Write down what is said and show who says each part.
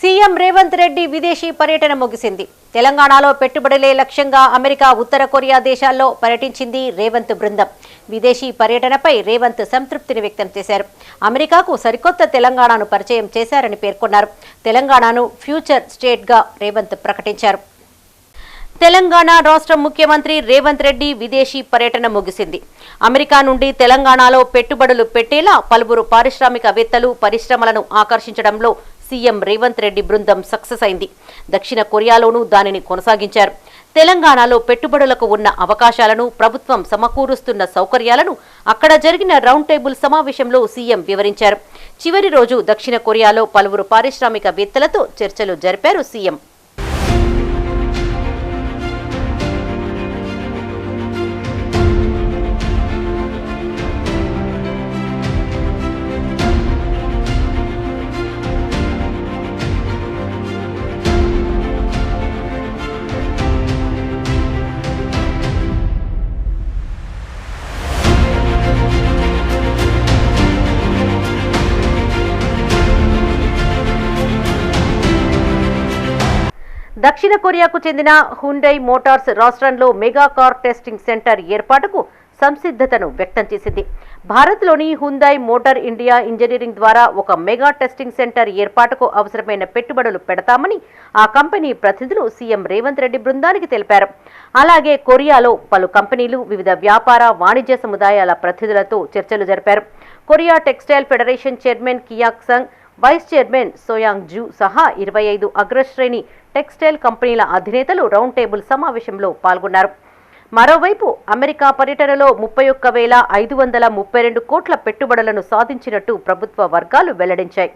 Speaker 1: CM Revanth Reddy విదేశీ పర్యటన ముగిసింది. తెలంగాణలో పెట్టుబడులే లక్ష్యంగా అమెరికా ఉత్తర కొరియా దేశాల్లో పర్యటించింది రేవంత్ బృందం. విదేశీ పర్యటనపై రేవంత్ సంతృప్తిని వ్యక్తం చేశారు. అమెరికాకు సరికొత్త తెలంగాణను పరిచయం చేశారని పేర్కొన్నారు. తెలంగాణను ఫ్యూచర్ స్టేట్గా రేవంత్ ప్రకటించారు. తెలంగాణ రాష్ట్ర ముఖ్యమంత్రి రేవంత్ రెడ్డి విదేశీ పర్యటన ముగిసింది. అమెరికా నుండి తెలంగాణలో పెట్టుబడులు పెట్టేలా పలువురు పారిశ్రామికవేత్తలు పరిశ్రమలను ఆకర్షించడంలో సీఎం రేవంత్ రెడ్డి బృందం సక్సెస్ అయింది. దక్షిణ కొరియాలోనూ దానిని కొనసాగించారు. తెలంగాణలో పెట్టుబడులకు ఉన్న అవకాశాలను ప్రభుత్వం సమకూరుస్తున్న సౌకర్యాలను అక్కడ జరిగిన రౌండ్ టేబుల్ సమావేశంలో సీఎం వివరించారు. చివరి రోజు దక్షిణ కొరియాలో పలువురు పారిశ్రామికవేత్తలతో చర్చలు జరిపారు సీఎం. దక్షిణ కొరియాకు చెందిన హుండై మోటార్స్ రాష్ట్రంలో మెగా కార్ టెస్టింగ్ సెంటర్ ఏర్పాటుకు సంసిద్ధతను వ్యక్తం చేసింది. భారత్లోని హుందాయ్ మోటార్ ఇండియా ఇంజనీరింగ్ ద్వారా ఒక మెగా టెస్టింగ్ సెంటర్ ఏర్పాటుకు అవసరమైన పెట్టుబడులు పెడతామని ఆ కంపెనీ ప్రతినిధులు సీఎం రేవంత్ రెడ్డి బృందానికి తెలిపారు. అలాగే కొరియాలో పలు కంపెనీలు వివిధ వ్యాపార వాణిజ్య సముదాయాల ప్రతినిధులతో చర్చలు జరిపారు. Korea textile federation chairman Kiak Sung vice chairman Soyang Joo సహా ఇరవై ఐదు అగ్రశ్రేణి టెక్స్టైల్ కంపెనీల అధినేతలు రౌండ్ టేబుల్ సమావేశంలో పాల్గొన్నారు. మరోవైపు అమెరికా పర్యటనలో ముప్పై ఒక్క వేల ఐదు వందల ముప్పై రెండు కోట్ల పెట్టుబడులను సాధించినట్టు ప్రభుత్వ వర్గాలు వెల్లడించాయి.